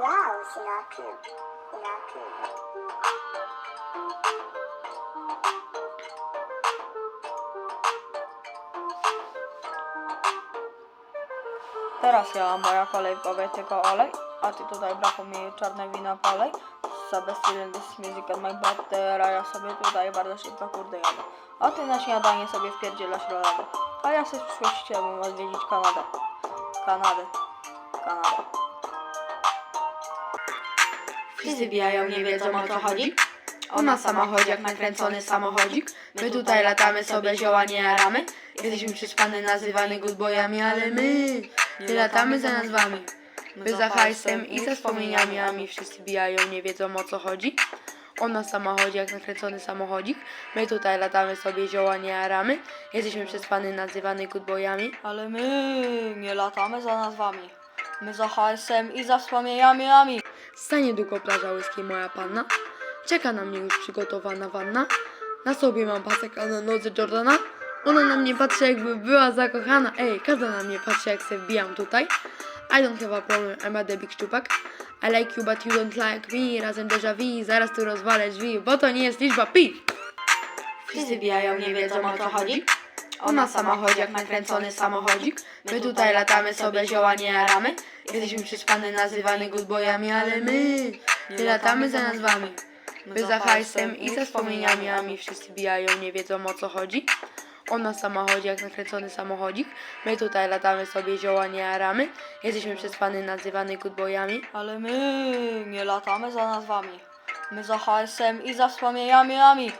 Wow, Sinaku. Sinaku. Teraz ja, moja kolej, powiedz tylko olej, a ty tutaj brachu mi czarne wino polej. Sobie stealing this music and my butter, a ja sobie tutaj bardzo szybko kurde jadę. A ty na śniadanie sobie wpierdzielasz rolady. A ja sobie w przyszłości chciałbym odwiedzić Kanadę. Kanadę. Kanadę. Wszyscy bijają, nie wiedzą o co chodzi. Ona samochodzi jak nakręcony samochodzik. My tutaj latamy sobie, zioła nie jaramy. Jesteśmy przyspane, nazywani goodboyami, ale my nie latamy za nazwami. My za hajsem i ze wspomnieniami, a mi wszyscy bijają, nie wiedzą o co chodzi. Ona samochodzi jak nakręcony samochodzik. My tutaj latamy sobie, zioła nie jaramy. Jesteśmy przespany, nazywani goodboyami. Ale my nie latamy za nazwami. My za hajsem i za wspomnieniami. Stanie długo plaża łyskiej moja panna. Czeka na mnie już przygotowana wanna. Na sobie mam pasek, a na nodze Jordana. Ona na mnie patrzy jakby była zakochana. Ej, każda na mnie patrzy jak se wbijam tutaj. I don't have a problem, I'm a big szczupak. I like you, but you don't like me. Razem déjà vu, zaraz tu rozwalę drzwi, bo to nie jest liczba pi. Wszyscy bijają, nie wiedzą o co chodzi. Ona samochodzi jak nakręcony samochodzik. My tutaj latamy sobie, zioła nie jaramy. Jesteśmy przyspane, nazywani goodboyami, ale my nie latamy za nazwami. My za hajsem i ze wspomnieniami, a mi wszyscy bijają, nie wiedzą o co chodzi. Ona samochodzi jak nakręcony samochodzik. My tutaj latamy sobie, zioła nie. Jesteśmy przespany, nazywani goodboyami. Ale my nie latamy za nazwami. My za hajsem i za wspomnieniami.